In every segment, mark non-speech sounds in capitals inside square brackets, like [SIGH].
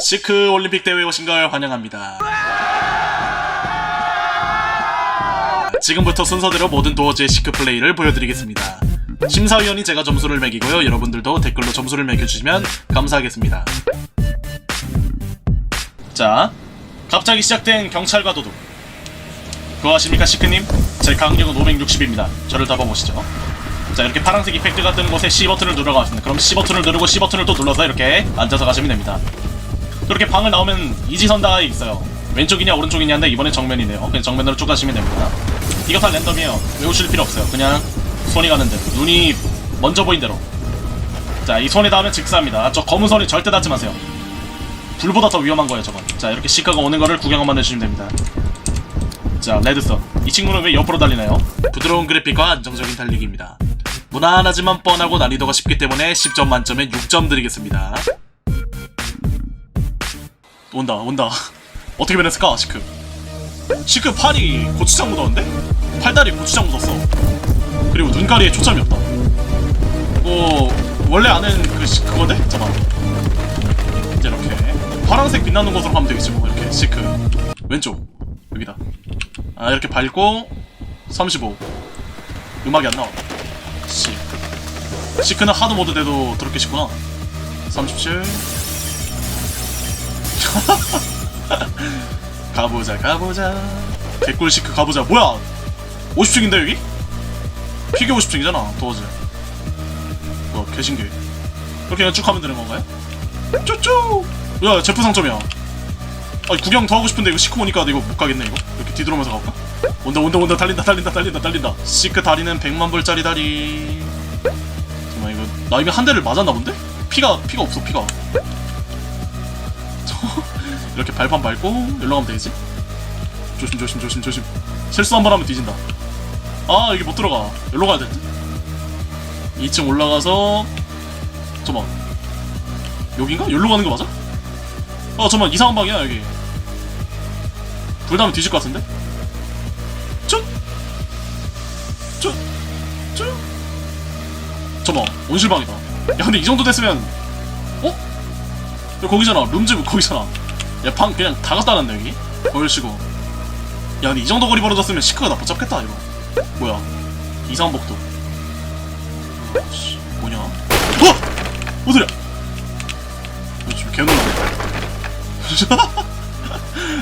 시크 올림픽 대회에 오신 걸 환영합니다. 지금부터 순서대로 모든 도어즈의 시크 플레이를 보여드리겠습니다. 심사위원이 제가 점수를 매기고요. 여러분들도 댓글로 점수를 매겨주시면 감사하겠습니다. 자, 갑자기 시작된 경찰과 도둑. 그거 아십니까, 시크님? 제 강력은 560입니다. 저를 잡아보시죠. 자, 이렇게 파란색 이펙트가 뜨는 곳에 C 버튼을 누르고 가십니다. 그럼 C 버튼을 누르고 C 버튼을 또 눌러서 이렇게 앉아서 가시면 됩니다. 그렇게 방을 나오면 이지선다가 있어요. 왼쪽이냐 오른쪽이냐인데 이번엔 정면이네요. 그냥 정면으로 쭉 가시면 됩니다. 이거 다 랜덤이에요. 외우실 필요 없어요. 그냥 손이 가는 대로 눈이 먼저 보인 대로. 자, 이 손에 닿으면 직사합니다. 저 검은 손이 절대 닿지 마세요. 불보다 더 위험한 거예요, 저건. 자, 이렇게 시카가 오는 거를 구경 한번 해주시면 됩니다. 자, 레드선. 이 친구는 왜 옆으로 달리나요? 부드러운 그래픽과 안정적인 달리기입니다. 무난하지만 뻔하고 난이도가 쉽기 때문에 10점 만점에 6점 드리겠습니다. 온다, 온다. 어떻게 변했을까, 시크? 시크 팔이 고추장 묻었는데? 팔다리 고추장 묻었어. 그리고 눈가리에 초점이 없다. 뭐, 원래 아는 그, 시- 그거네? 잠깐만. 이제 이렇게. 파란색 빛나는 곳으로 가면 되겠지, 뭐. 이렇게, 시크. 왼쪽. 여기다. 아, 이렇게 밟고, 35. 음악이 안 나와. 시. 시크는 하드 모드 돼도 더럽게 쉽구나. 37. [LAUGHS] 가보자, 가보자. 개꿀 시크 가보자. 뭐야? 50층인데, 여기? 피겨 50층이잖아, 도어즈. 뭐, 개신기. 그렇게 그냥 쭉 하면 되는 건가요? 쪼쪼! 야, 제프 상점이야. 아니, 구경 더 하고 싶은데 이거 시크 오니까 이거 못 가겠네, 이거. 이렇게 뒤돌아면서 가볼까? 온다, 온다, 온다, 달린다, 달린다, 달린다, 달린다. 시크 다리는 100만 불짜리 다리. 잠깐만, 이거. 나 이거 한 대를 맞았나 본데? 피가, 피가 없어, 피가. 이렇게 발판 밟고, 일로 가면 되겠지? 조심, 조심, 조심, 조심. 실수 한 번 하면 뒤진다. 아, 여기 못 들어가. 일로 가야 될 듯? 2층 올라가서, 잠깐만. 여긴가? 여기로 가는 거 맞아? 어, 잠깐만, 이상한 방이야, 여기. 불 나면 뒤질 것 같은데? 쭉! 쭉! 쭉! 잠깐만, 온실방이다. 야, 근데 이 정도 됐으면, 어? 야, 거기잖아. 룸즈 거기잖아. 야, 방 그냥 다 갖다 놨네, 여기. 보여주시고. 야, 근데 이 정도 거리 벌어졌으면 시크가 나 붙잡겠다, 이거. 뭐야. 이상한 복도. 씨, 뭐냐? 어! 너 지금 개 놀라네.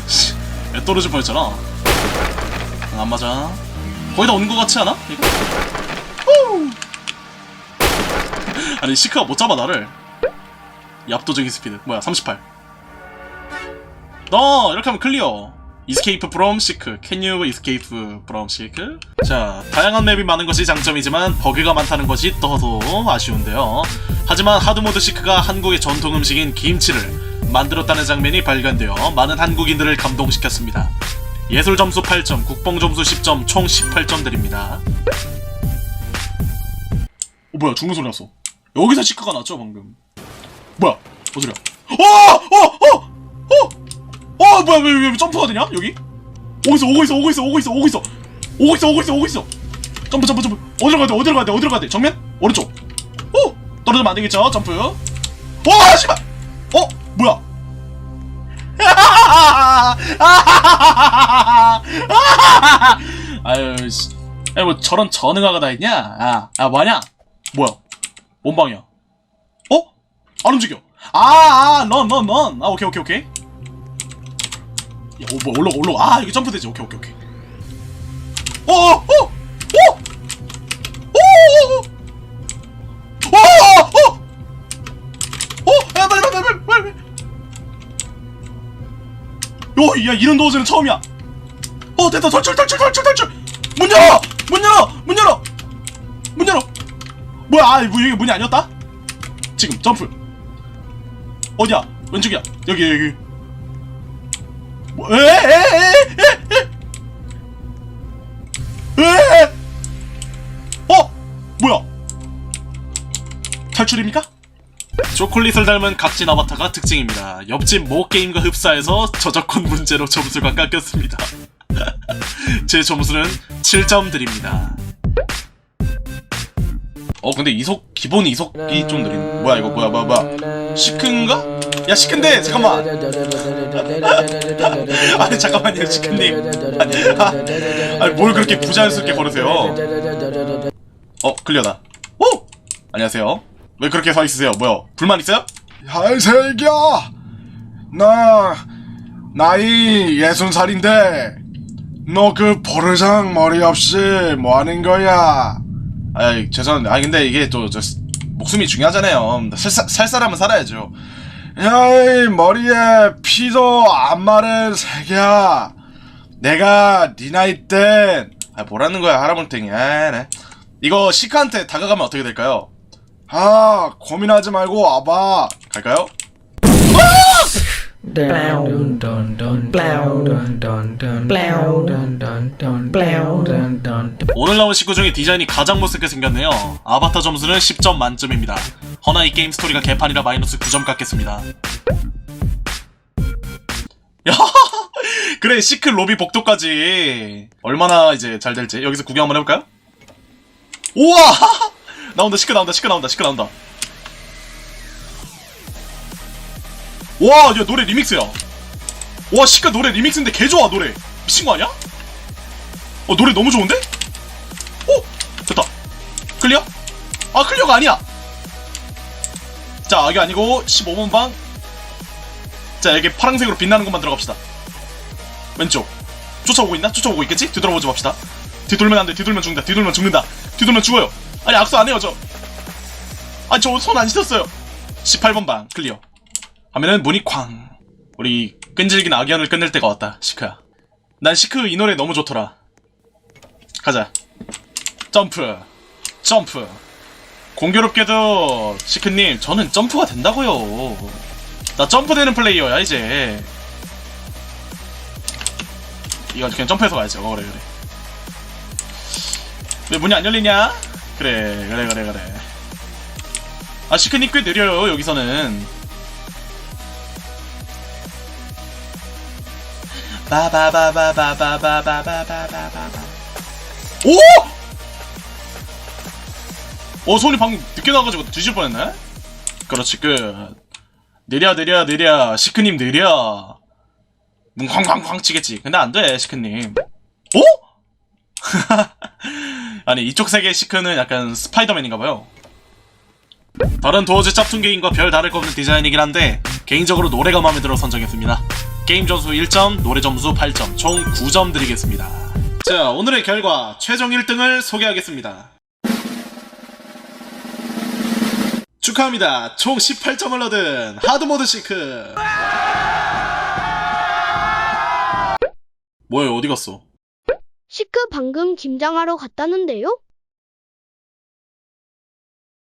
씨, 애 떨어질 뻔했잖아. 응, 안 맞아. 거의 다 오는 것 같지 않아? 이거? 후! 아니 시크가 못 잡아 나를. 이 압도적인 스피드. 뭐야 38. 너 이렇게 하면 클리어. Escape from 시크. Can you escape from 시크? 자, 다양한 맵이 많은 것이 장점이지만 버그가 많다는 것이 더더 아쉬운데요. 하지만 하드모드 시크가 한국의 전통 음식인 김치를 만들었다는 장면이 발견되어 많은 한국인들을 감동시켰습니다. 예술 점수 8점, 국뽕 점수 10점, 총 18점 드립니다. 어 뭐야 죽는 소리 났어. 여기서 시크가 났죠 방금. 뭐야? 어디야? 어! 어! 어! 어! 어! 뭐야 왜, 왜, 왜 점프가 되냐? 여기? 오고 있어 오고 있어 오고 있어 오고 있어 오고 있어 오고 있어 오고 있어 오고 있어 점프 점프 점프 어디로 가야 돼 어디로 가야 돼 어디로 가야 돼 정면? 오른쪽 오! 떨어지면 안 되겠죠 점프 와 씨발 어? 뭐야 [LAUGHS] 아유 씨. 아니 뭐 저런 전응아가 다 있냐? 아, 아 뭐하냐? 뭐야? 원방이야. 어? 안 움직여. 아, 아. 아, 오케이, 오케이, 오케이. 야, 어, 뭐 올라가, 올라가. 아, 여기 점프 되지. 오케이, 오케이, 오케이. 어, 어, 어, 어, 어, 어, 어, 어, 어, 어, 야, 빨리, 빨리, 빨리, 빨리, 빨리. 요, 야, 이런 도어즈는 처음이야. 어, 됐다. 탈출, 탈출, 탈출, 탈출. 문 열어, 문 열어, 문 열어, 문 열어. 뭐야? 아, 뭐 이게 문이 아니었다? 지금 점프. 어디야? 왼쪽이야. 여기 여기. 뭐, 에, 에, 에, 에, 에, 에, 에. 어? 뭐야? 탈출입니까? 초콜릿을 닮은 각진 아바타가 특징입니다. 옆집 모 게임과 흡사해서 저작권 문제로 점수가 깎였습니다. [LAUGHS] 제 점수는 7점 드립니다. 어 근데 이속 기본 이속이 좀 느린 뭐야 이거 뭐야 뭐야 뭐야 시크인가? 야 시큰데? 잠깐만. [LAUGHS] 아니 잠깐만요 시큰님 아니 뭘 그렇게 부자연스럽게 걸으세요? 어 클리어다. 오! 안녕하세요. 왜 그렇게 서 있으세요? 뭐요 불만 있어요? 야, 이 새끼야! 나, 나이 예순 살인데, 너 그 버르장 머리 없이 뭐 하는 거야? 아이 죄송한데 아 근데 이게 또 저 목숨이 중요하잖아요. 살, 살 사람은 살아야죠 야, 이 머리에 피도 안 마른 새끼야. 내가 네 나이 땐, 아 뭐라는 거야 할아버탱이 아 네. 이거 시크한테 다가가면 어떻게 될까요? 아, 고민하지 말고 와봐. 갈까요? 오늘 나온 식구 중에 디자인이 가장 못생겨 생겼네요. 아바타 점수는 10점 만점입니다. 허나 이 게임 스토리가 개판이라 마이너스 9점 깎겠습니다. [LAUGHS] 야, 그래 시크 로비 복도까지 얼마나 이제 잘 될지 여기서 구경 한번 해볼까요? 우와, [LAUGHS] 나온다 시크 나온다 시크 나온다 시크 나온다. 와, 야 노래 리믹스야. 와 시크 노래 리믹스인데 개 좋아 노래. 미친 거 아니야? 어 노래 너무 좋은데? 오! 됐다. 클리어? 아, 클리어가 아니야! 자, 여기 아니고, 15번 방. 자, 여기 파란색으로 빛나는 것만 들어갑시다. 왼쪽. 쫓아오고 있나? 쫓아오고 있겠지? 뒤돌아보지 맙시다. 뒤돌면 안 돼. 뒤돌면 죽는다. 뒤돌면 죽는다. 뒤돌면 죽어요. 아니, 악수 안 해요, 저. 아니, 저손 안 씻었어요. 18번 방, 클리어. 하면은 문이 쾅. 우리 끈질긴 악연을 끝낼 때가 왔다, 시크야. 난 시크 이 노래 너무 좋더라. 가자. 점프. 점프. 공교롭게도 시크님 저는 점프가 된다고요. 나 점프되는 플레이어야 이제. 이거 그냥 점프해서 가야지. 어 그래 그래. 왜 문이 안 열리냐? 그래 그래 그래 그래. 아 시크님 꽤 느려요 여기서는. 바바바바바바바바바바바. 오! 어, 손이 방금 늦게 나가지고 뒤질 뻔했네? 그렇지, 끝. 느려, 느려, 느려. 시크님 느려. 문 쾅쾅쾅 치겠지. 근데 안 돼, 시크님. 어? [LAUGHS] 아니, 이쪽 세계의 시크는 약간 스파이더맨인가봐요. 다른 도어즈 짭퉁 게임과 별 다를 거 없는 디자인이긴 한데, 개인적으로 노래가 마음에 들어 선정했습니다. 게임 점수 1점, 노래 점수 8점, 총 9점 드리겠습니다. 자, 오늘의 결과 최종 1등을 소개하겠습니다. 축하합니다. 총 18점을 얻은 하드모드 시크. 뭐야, 어디 갔어? 시크 방금 김장하러 갔다는데요?